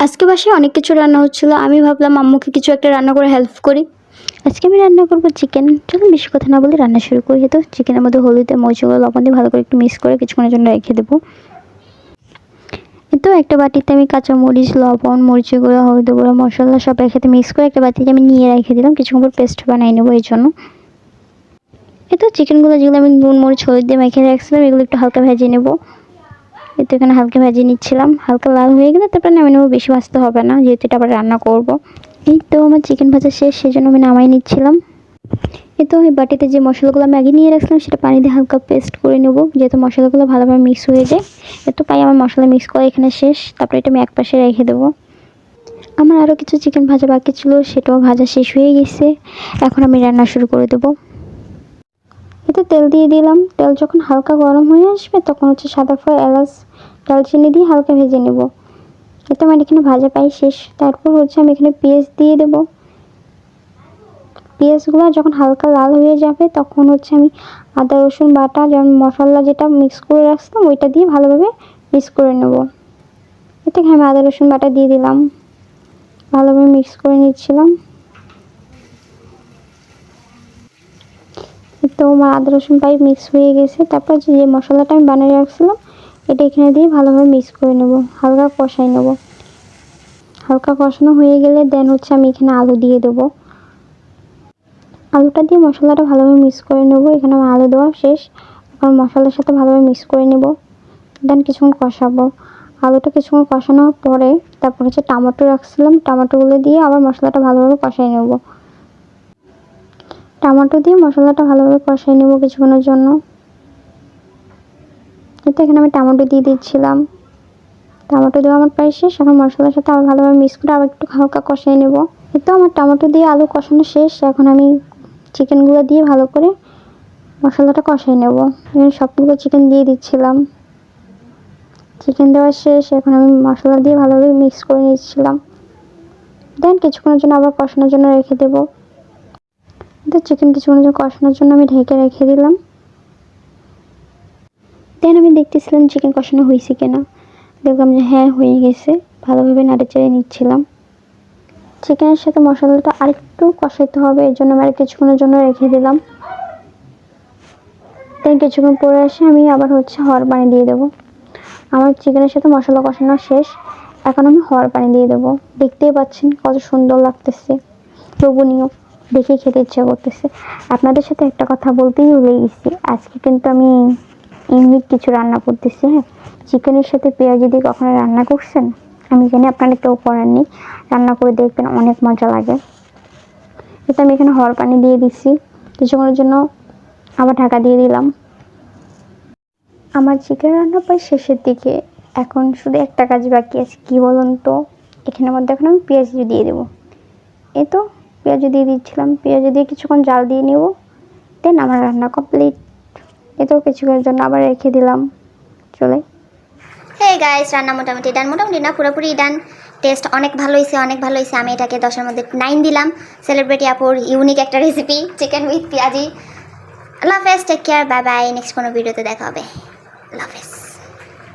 আজকে বাসায় অনেক কিছু রান্না হচ্ছিল। আমি ভাবলাম আম্মুকে কিছু একটা রান্না করে হেল্প করি। আজকে আমি রান্না করব চিকেন চলুন বেশি কথা না বলে রান্না শুরু করি। তো চিকেনের মধ্যে হলুদে, মরিচগুলো, লবণ দিয়ে ভালো করে একটু মিক্স করে কিছুক্ষণের জন্য রেখে দেবো। তো, একটা বাটিতে আমি কাঁচা মরিচ, লবণ, মরিচের গুঁড়ো হলুদ গুঁড়ো, মশলা সব একসাথে মিক্স করে একটা বাটিতে আমি নিয়ে রেখে দিলাম। কিছুক্ষণ পর পেস্ট বানিয়ে নেব এই জন্য। এই তো চিকেনগুলো যেগুলো আমি নুন, মরিচ, হলুদ দিয়ে মেখে রাখছিলাম, এগুলো একটু হালকা ভেজে নেব। তো এখানে হালকা ভেজে নিচ্ছিলাম। হালকা লাল হয়ে গেলে তারপরে নামিয়ে নেব, বেশি ভাজতে হবে না, যেহেতু এটা আবার রান্না করব। এই তো আমার চিকেন ভাজা শেষ সেই জন্য আমি নামাই নিচ্ছিলাম। এই তো এই বাটিতে যে মশলাগুলো আমি আগে নিয়ে রাখছিলাম, সেটা পানি দিয়ে হালকা পেস্ট করে নেব, যেহেতু মশলাগুলো ভালোভাবে মিক্স হয়ে যায়। এত পাই আমার মশলা মিক্স করা এখানে শেষ, তারপরে এটা আমি এক পাশে রেখে দেবো। আমার আরও কিছু চিকেন ভাজা বাকি ছিল, সেটাও ভাজা শেষ হয়ে গেছে। এখন আমি রান্না শুরু করে দেবো। এতে তেল দিয়ে দিলাম, তেল যখন হালকা গরম হয়ে আসবে, তখন হচ্ছে সাদা ফল এলাচ দালচিনি দিয়ে হালকা ভেজে নেব। এতে আমার এখানে ভাজা পাই শেষ। তারপর হচ্ছে আমি এখানে পেঁয়াজ দিয়ে দেব। পেঁয়াজগুলো যখন হালকা লাল হয়ে যাবে, তখন হচ্ছে আমি আদা, রসুন বাটা, যেমন মশলা যেটা মিক্স করে রাখতাম ওইটা দিয়ে ভালোভাবে মিক্স করে নেব। এতে আমি আদা, রসুন বাটা দিয়ে দিলাম। ভালোভাবে মিক্স করে নিচ্ছিলাম। তো আমার আদা, রসুন পাইপ মিক্স হয়ে গেছে। তারপর যে মশলাটা আমি বানিয়ে রাখছিলাম এটা এখানে দিয়ে ভালোভাবে মিক্স করে নেব, হালকা কষাই নেব। হালকা কষানো হয়ে গেলে দেন হচ্ছে আমি এখানে আলু দিয়ে দেবো। আলুটা দিয়ে মশলাটা ভালোভাবে মিক্স করে নেব, এখানে আমার আলু দেওয়া শেষ। এখন মশলার সাথে ভালোভাবে মিক্স করে নেব। দেন কিছুক্ষণ কষাবো। আলুটা কিছুক্ষণ কষানোর পরে তারপর হচ্ছে টমেটো রাখছিলাম, টমেটোগুলো দিয়ে আবার মশলাটা ভালোভাবে কষাই নেব। টমেটো দিয়ে মশলাটা ভালোভাবে কষাই নেব কিছুক্ষণের জন্য। এতে এখানে আমি টমেটো দিয়ে দিচ্ছিলাম। টমেটো দেওয়া আমার প্রায় শেষ, এখন মশলার সাথে আবার ভালোভাবে মিক্স করে আবার একটু হালকা কষাই নেব। এতো আমার টমেটো দিয়ে আলু কষানো শেষ, এখন আমি চিকেনগুলো দিয়ে ভালো করে মশলাটা কষাই নেব। এখানে সবগুলো চিকেন দিয়ে দিচ্ছিলাম। চিকেন দেওয়া শেষ, এখন আমি মশলা দিয়ে ভালোভাবে মিক্স করে নিচ্ছিলাম। দেন কিছুক্ষণের জন্য আবার কষানোর জন্য রেখে দেবো। তো চিকেন কিছুক্ষণের জন্য কষানোর জন্য আমি ঢেকে রেখে দিলাম। দেন আমি দেখতেছিলাম চিকেন কষানো হয়েছে কিনা। দেখলাম যে হ্যাঁ হয়ে গেছে। ভালোভাবে নাড়ে চেড়ে নিচ্ছিলাম। চিকেনের সাথে মশলাটা আরেকটু কষাইতে হবে এর জন্য আমি কিছুক্ষণের জন্য রেখে দিলাম। দেন কিছুক্ষণ পরে এসে আমি আবার হচ্ছে হর পানি দিয়ে দেবো। আমার চিকেনের সাথে মশলা কষানো শেষ। এখন আমি হর পানি দিয়ে দেবো। দেখতেই পাচ্ছেন কত সুন্দর লাগতেছে। লোভনীয় দেখে খেতে ইচ্ছা করতেছে। আপনাদের সাথে একটা কথা বলতেই ভুলে গেছি। আজকে কিন্তু আমি ইউনিক কিছু রান্না করতেছি হ্যাঁ? চিকেনের সাথে পেঁয়াজ দিয়ে কখনো রান্না করছেন? আমি জানি আপনারা কেউ করেননি রান্না করে দেখবেন অনেক মজা লাগে। এটা আমি এখানে হর পানি দিয়ে দিচ্ছি কিছুক্ষণের জন্য আবার ঢাকা দিয়ে দিলাম। আমার চিকেন রান্না প্রায় শেষের দিকে। এখন শুধু একটা কাজ বাকি আছে। কী বলুন তো? এখানের মধ্যে এখন আমি পেঁয়াজ দিয়ে দেবো। এই তো, পেঁয়াজ দিয়ে দিচ্ছিলাম। পেঁয়াজ দিয়ে কিছুক্ষণ জাল দিয়ে নেব। দেন আমার রান্না কমপ্লিট এতেও কিছুক্ষণের জন্য আবার রেখে দিলাম। চলে। হে গাইস রান্না মোটামুটি ডান মোটামুটি না, পুরোপুরি ডান টেস্ট অনেক ভালো হয়েছে অনেক ভালো হয়েছে আমি এটাকে দশের মধ্যে নাইন দিলাম। সেলিব্রিটি আপুর ইউনিক একটা রেসিপি চিকেন উইথ পেঁয়াজি। হাফেজ take care bye bye next কোনো ভিডিওতে দেখা হবে। হাফেজ।